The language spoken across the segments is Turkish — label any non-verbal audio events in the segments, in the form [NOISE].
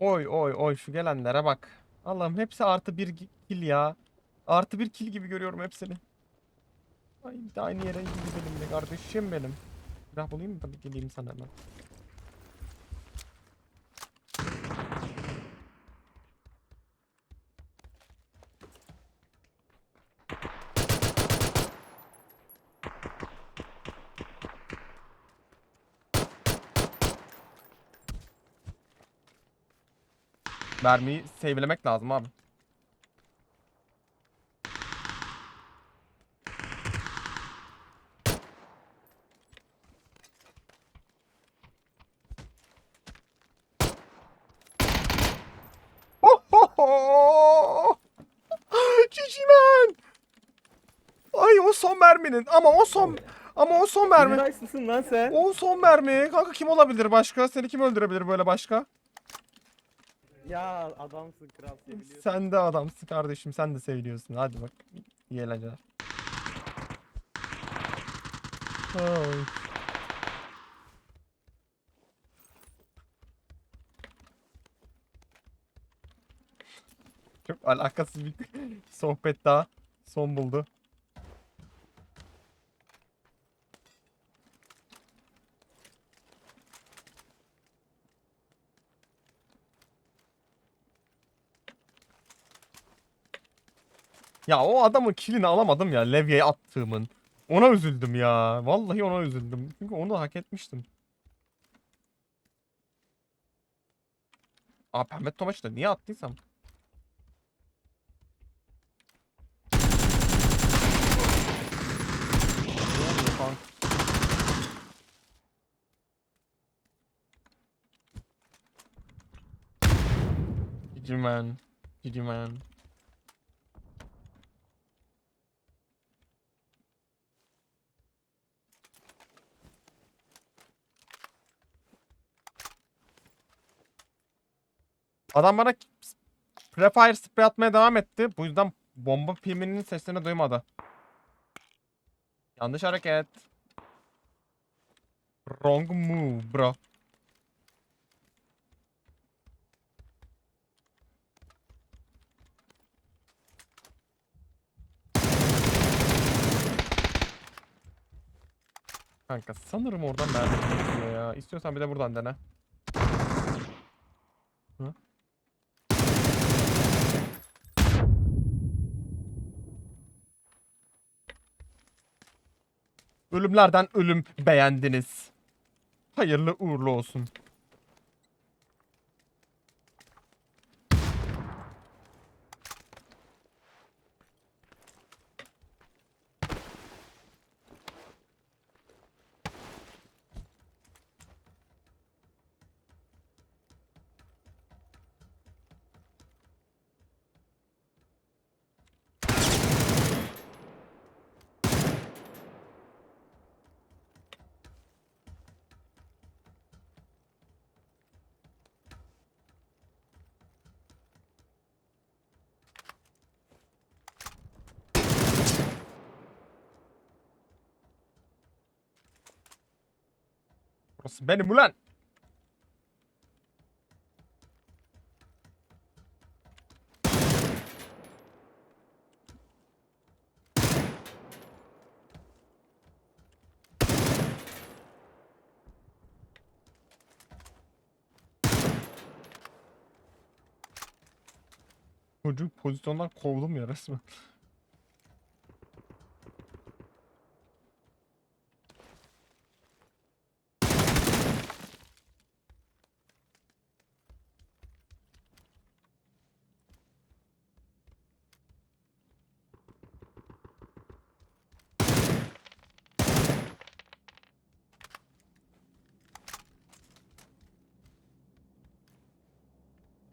Oy oy oy şu gelenlere bak. Allah'ım hepsi artı bir kill ya. Artı bir kill gibi görüyorum hepsini. Ay bir de aynı yere gidelim be kardeşim benim. Silah bulayım da bir geleyim sana hemen. Mermiyi savelemek lazım abi. [LAUGHS] Man! Ay o son merminin ama o son ama o son mermi. Nice'sın lan sen. O son mermi. Kanka kim olabilir başka? Seni kim öldürebilir böyle başka? Ya adamsın kral seviliyorsun. Sen de adamsın kardeşim. Sen de seviliyorsun. Hadi bak. İyi eğlenceler. Oy. Çok alakasız bir [LAUGHS] sohbet daha son buldu. Ya o adamın kilini alamadım ya levyeye attığımın. Ona üzüldüm ya. Vallahi ona üzüldüm. Çünkü onu da hak etmiştim. Aa pembe tomaç da niye attıysam. GG man. Man. Adam bana prefire spray atmaya devam etti. Bu yüzden bomba filminin sesini duymadı. Yanlış hareket. Wrong move bro. Kanka sanırım oradan mermi ya. İstiyorsan bir de buradan dene. Hı? Ölümlerden ölüm beğendiniz. Hayırlı uğurlu olsun. Burası benim ulan. Çocuk pozisyondan kovdum ya resmen.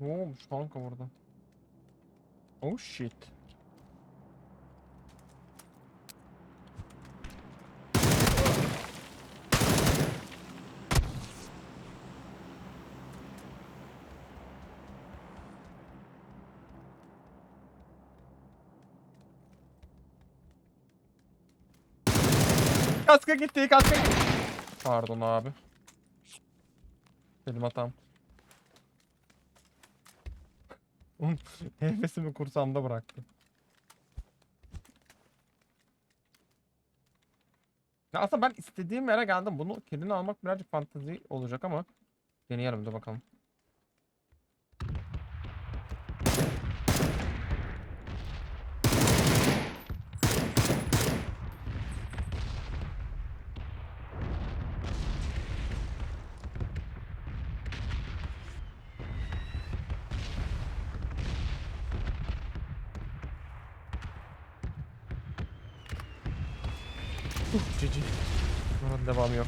Ne olmuş kanka burada? Oh shit. Kaska gitti, kaska gitti. Pardon abi. Benim hatam. [LAUGHS] Nefesimi kursamda bıraktı. Ya aslında ben istediğim yere geldim. Bunu kilini almak birazcık fantezi olacak ama deneyelim de bakalım. Devamı yok.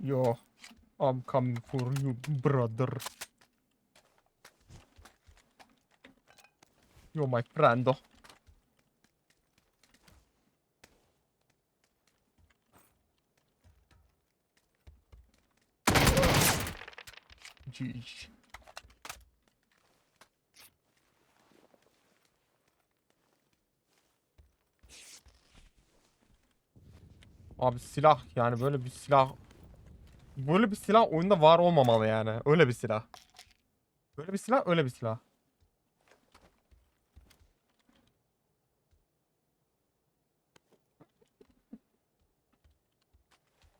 Yo, I'm coming for you, brother. You're my friend. Jeez. Abi silah yani böyle bir silah böyle bir silah oyunda var olmamalı yani. Öyle bir silah. Böyle bir silah öyle bir silah.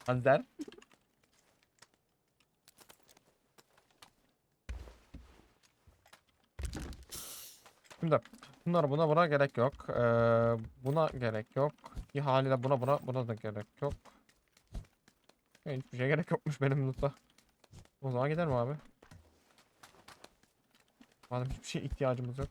Azer. Şimdi bunlar buna buna gerek yok. Ee, buna gerek yok. Bir haliyle buna buna buna da gerek yok. Hiçbir şey gerek yokmuş benim loot'a. O zaman gidelim abi. Madem hiçbir şeye ihtiyacımız yok.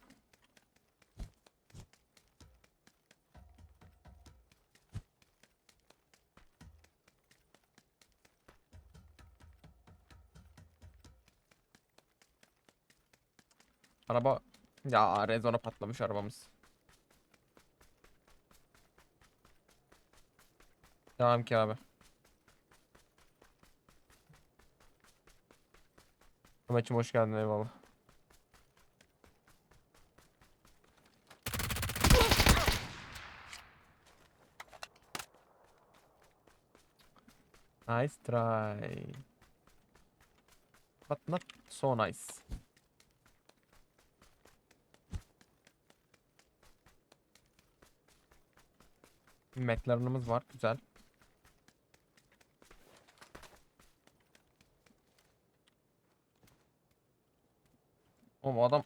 Araba ya rezona patlamış arabamız. Devam ki abi. Ahmetciğim hoş geldin eyvallah. Nice try. But not so nice. McLaren'ımız var. Güzel. Oğlum o adam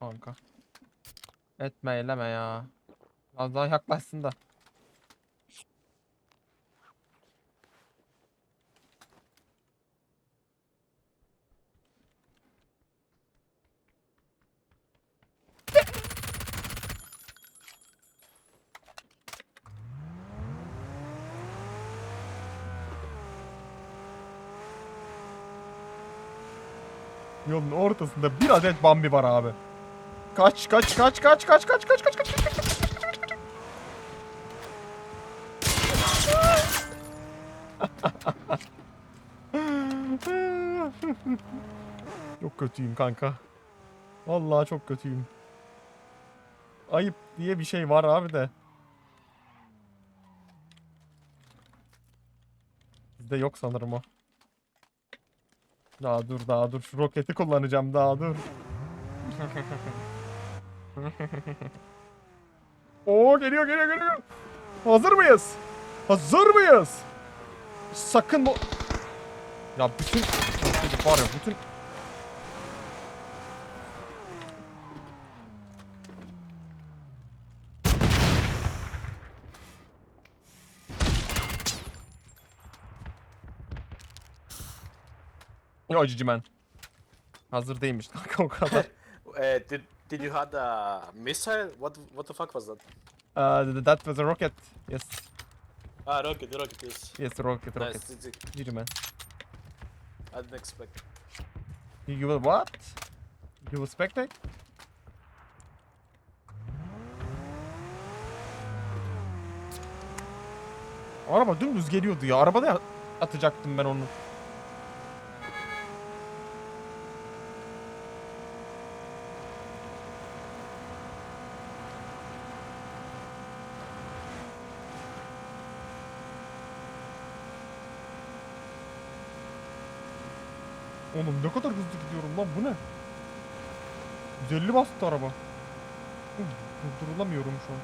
Kanka. Etme eyleme ya. Az daha yaklaşsın da. Yolun ortasında bir adet Bambi var abi. Kaç kaç kaç kaç kaç kaç kaç kaç kaç kaç kaç Çok kötüyüm kanka. Vallahi çok kötüyüm. Ayıp diye bir şey var abi de. Bizde yok sanırım o. Daha dur daha dur. Şu roketi kullanacağım daha dur. Oo geliyor geliyor geliyor. Hazır mıyız? Hazır mıyız? Sakın bu... Ya bütün... Var ya bütün... Ya cicimen. Hazır değilmiş kanka [LAUGHS] o kadar. Uh, did you had a missile? What what the fuck was that? Uh, th- that was a rocket. Yes. Ah, rocket, rocket, yes. Yes, rocket, rocket. Nice, it's- it's- Cicimen. I didn't expect. You will what? You will spectate? Araba dümdüz geliyordu ya. Arabada ya- atacaktım ben onu. Oğlum ne kadar hızlı gidiyorum lan bu ne? 150 bastı araba. Durdurulamıyorum şu an.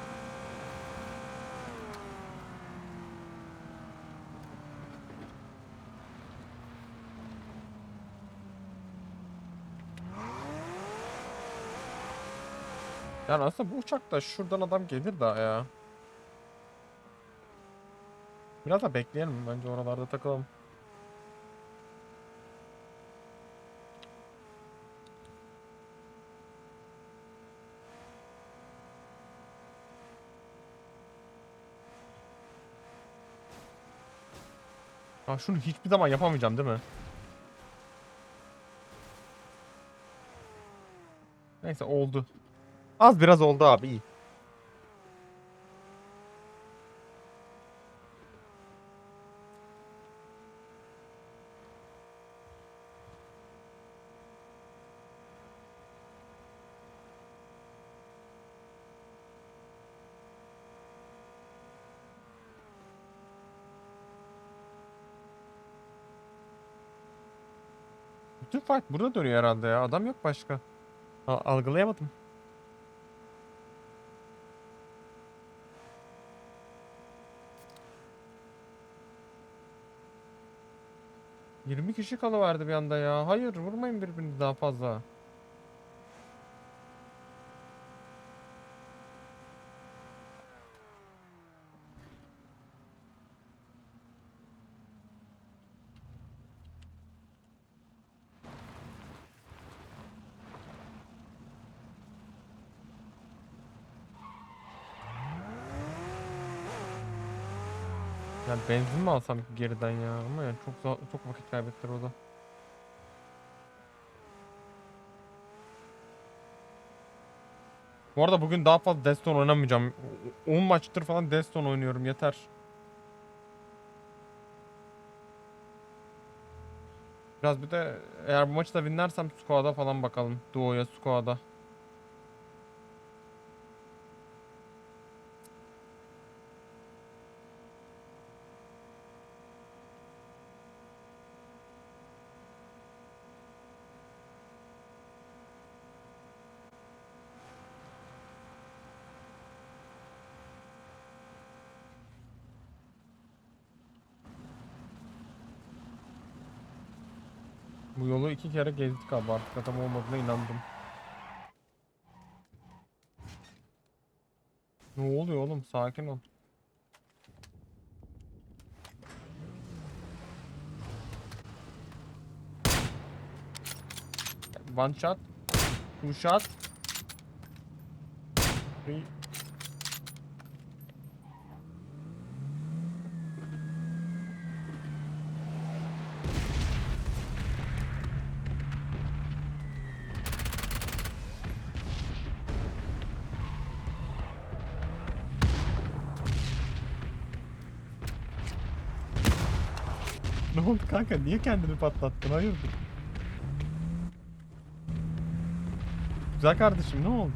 Yani aslında bu uçakta şuradan adam gelir daha ya. Biraz da bekleyelim bence oralarda takılalım. Ha şunu hiçbir zaman yapamayacağım değil mi? Neyse oldu. Az biraz oldu abi iyi. Fight burada dönüyor herhalde ya. Adam yok başka. A- algılayamadım. Yirmi kişi kalıverdi bir anda ya. Hayır vurmayın birbirini daha fazla. Benzin mi alsam geriden ya? Ama yani çok çok vakit kaybettir o da. Bu arada bugün daha fazla Deston oynamayacağım. 10 maçtır falan Deston oynuyorum yeter. Biraz bir de eğer bu maçı da winlersem squad'a falan bakalım. Duo'ya squad'a. Bu yolu iki kere gezdik abi artık adam olmadığına inandım. Ne oluyor oğlum sakin ol. One shot. Two shot. Three. Ne oldu kanka? Niye kendini patlattın? Hayırdır? Güzel kardeşim ne oldu?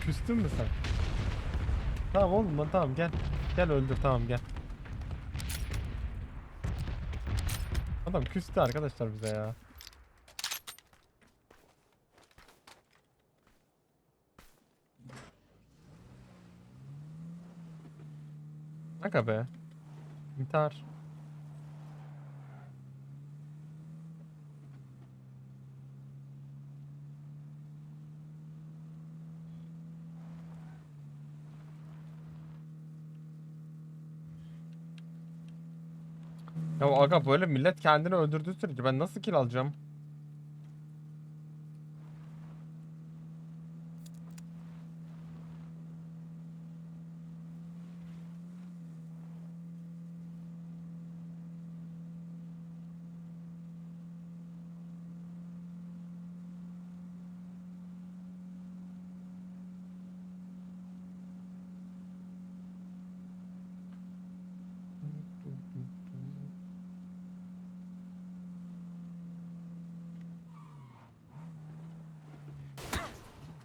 Küstün mü sen? Tamam oğlum lan tamam gel. Gel öldür tamam gel. Adam küstü arkadaşlar bize ya. Aga be. İntihar. Ya aga böyle millet kendini öldürdüğü sürece ben nasıl kill alacağım?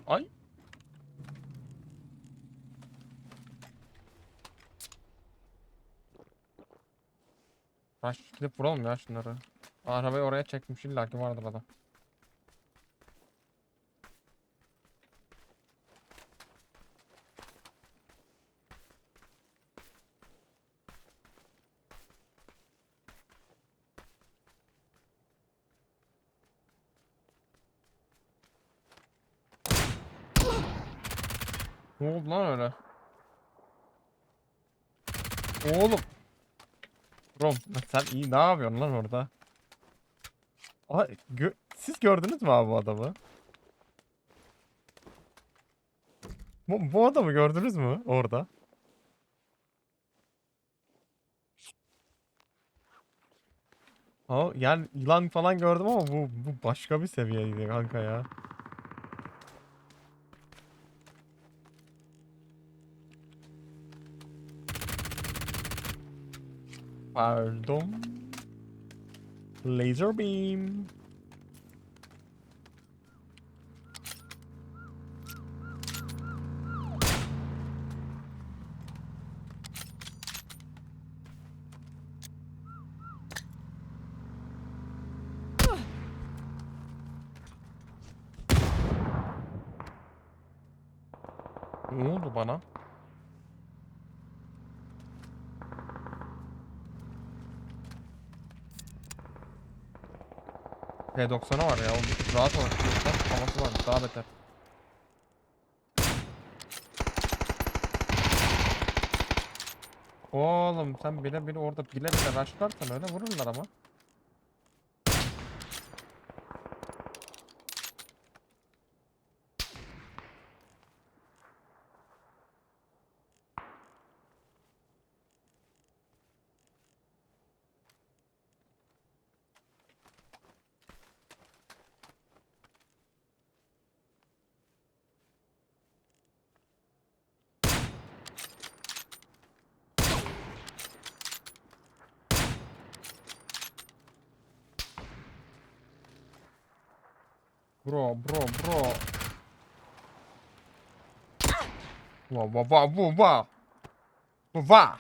Ay. Baş gidip vuralım ya şunları. Arabayı oraya çekmiş illa ki vardır adam. Ne oldu lan öyle? Oğlum. Rom sen iyi ne yapıyorsun lan orada? Aa, gö- siz gördünüz mü abi bu adamı? Bu, bu adamı gördünüz mü orada? Ha, yani yılan falan gördüm ama bu, bu başka bir seviyeydi kanka ya. Pardon. Laser beam. P90'ı var ya. O rahat ol. Havası var. Daha beter. Oğlum sen bile bile orada bile bile rushlarsan öyle vururlar ama. Bro, bro, bro. Wa wa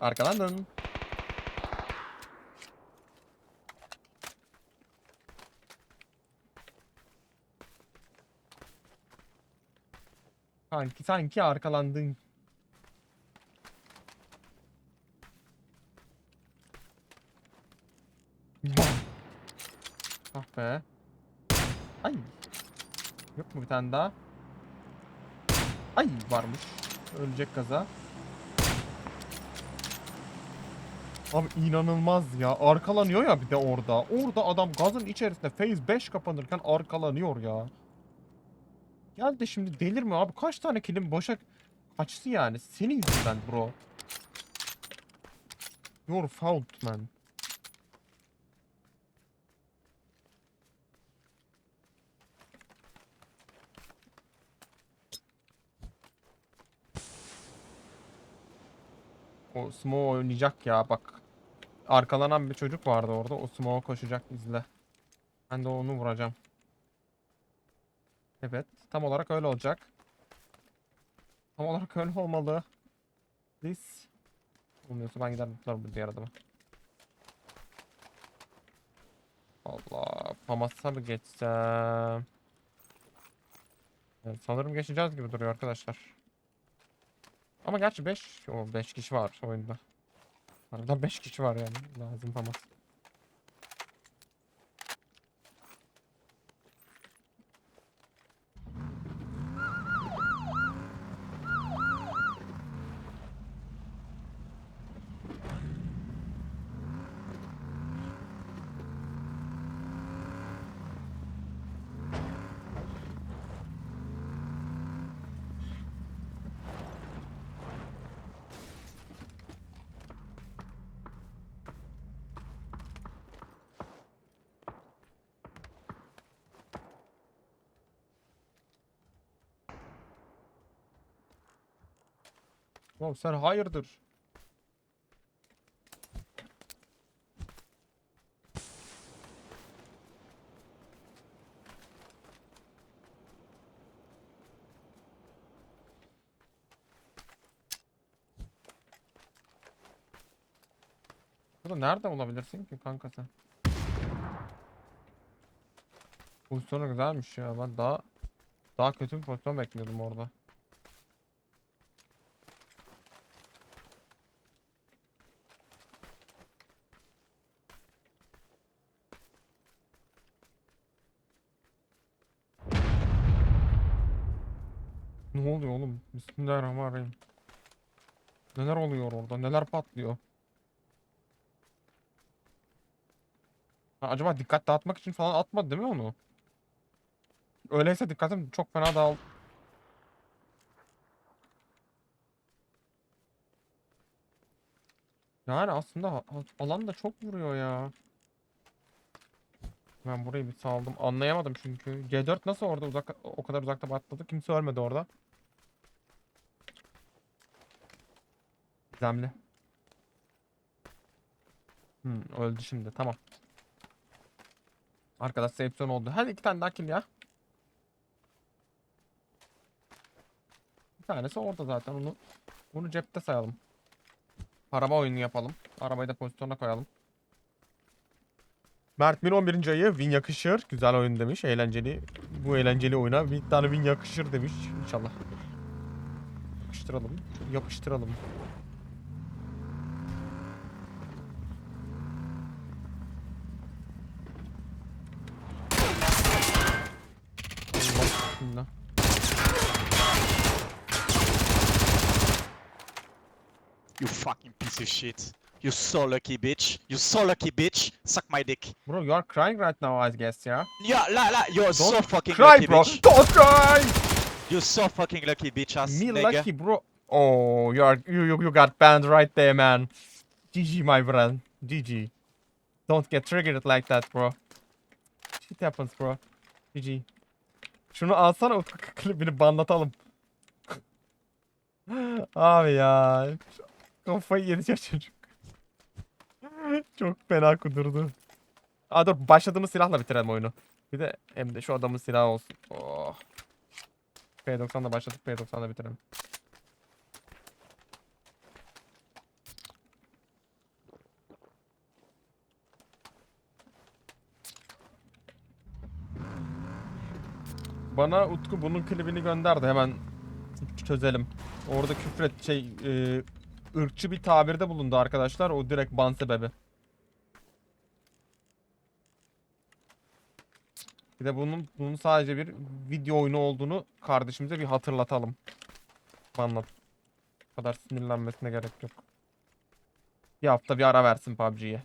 wa. Arkalandın. Sanki sanki arkalandın. [LAUGHS] Ah be. Ay. Yok mu bir tane daha? Ay varmış. Ölecek kaza. Abi inanılmaz ya. Arkalanıyor ya bir de orada. Orada adam gazın içerisinde phase 5 kapanırken arkalanıyor ya. Gel de şimdi delirme abi. Kaç tane kilim boşa kaçtı yani. Senin yüzünden bro. Your fault man. O Smo oynayacak ya bak. Arkalanan bir çocuk vardı orada. O Smoke'a koşacak izle. Ben de onu vuracağım. Evet. Tam olarak öyle olacak. Tam olarak öyle olmalı. Please. Olmuyorsa ben gider tutarım bu diğer adamı. Allah. Pamas'a mı geçsem? Evet, sanırım geçeceğiz gibi duruyor arkadaşlar. Ama gerçi 5 o 5 kişi var oyunda. Arada 5 kişi var yani. Lazım Famas. Oğlum sen hayırdır? Burada nerede olabilirsin ki kanka sen? Pozisyonu güzelmiş ya. Ben daha daha kötü bir pozisyon bekliyordum orada. Ne oluyor oğlum? Bismillahirrahmanirrahim. Neler oluyor orada? Neler patlıyor? Ha, acaba dikkat dağıtmak için falan atmadı değil mi onu? Öyleyse dikkatim çok fena dağıl. Yani aslında alan da çok vuruyor ya. Ben burayı bir saldım. Anlayamadım çünkü. C4 nasıl orada uzak o kadar uzakta patladı? Kimse ölmedi orada. Gizemli. Hmm, öldü şimdi. Tamam. Arkadaş zone oldu. Hadi iki tane daha kill ya. Bir tanesi orada zaten. Onu bunu cepte sayalım. Araba oyunu yapalım. Arabayı da pozisyona koyalım. Mert Mir 11. ayı win yakışır. Güzel oyun demiş. Eğlenceli. Bu eğlenceli oyuna bir tane win yakışır demiş. İnşallah. Yapıştıralım. Yapıştıralım. Allah bismillah. You fucking piece of shit. You so lucky, bitch. You so lucky, bitch. Suck my dick. Bro, you are crying right now, I guess, yeah? Yeah, la la. You're so Don't fucking Cry, lucky, bro! bitch. Don't cry! You're so fucking lucky, bitch ass Me nigga. lucky, bro. Oh, you are you, you you got banned right there, man. GG, my friend. GG. Don't get triggered like that, bro. Shit happens, bro. GG. Şunu alsana [LAUGHS] klibini banlatalım. [LAUGHS] Abi ya. Kafayı ya çocuk. Çok fena kudurdu. Aa dur başladığımız silahla bitirelim oyunu. Bir de hem de şu adamın silahı olsun. Oh. P90'da başladık P90'da bitirelim. Bana Utku bunun klibini gönderdi hemen çözelim. Orada küfret şey e, ırkçı bir tabirde bulundu arkadaşlar. O direkt ban sebebi. Bir de bunun bunun sadece bir video oyunu olduğunu kardeşimize bir hatırlatalım. Anlat. Bu kadar sinirlenmesine gerek yok. Bir hafta bir ara versin PUBG'ye.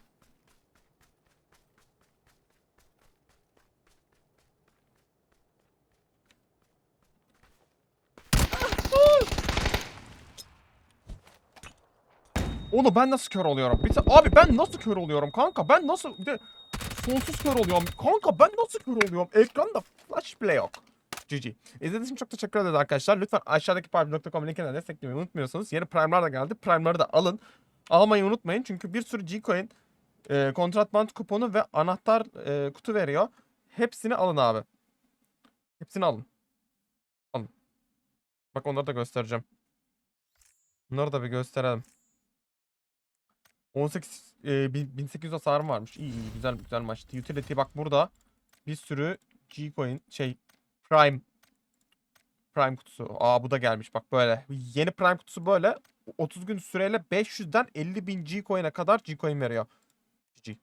Oğlum ben nasıl kör oluyorum? Bir Abi ben nasıl kör oluyorum kanka? Ben nasıl bir de sonsuz kör oluyorum. Kanka ben nasıl kör oluyorum? Ekranda flash bile yok. GG. İzlediğiniz için çok teşekkür ederiz arkadaşlar. Lütfen aşağıdaki prime.com linkinden desteklemeyi unutmuyorsanız. Yeni prime'lar da geldi. Prime'ları da alın. Almayı unutmayın çünkü bir sürü G-Coin, e, kontrat band kuponu ve anahtar e, kutu veriyor. Hepsini alın abi. Hepsini alın. Alın. Bak onları da göstereceğim. Bunları da bir gösterelim. 18 e, bin- 1800 hasarım varmış. İyi iyi güzel güzel maçtı. Utility bak burada bir sürü G-Coin şey Prime Prime kutusu. Aa bu da gelmiş bak böyle. Yeni Prime kutusu böyle. 30 gün süreyle 500'den 50 bin G-Coin'e kadar G-Coin veriyor. GG.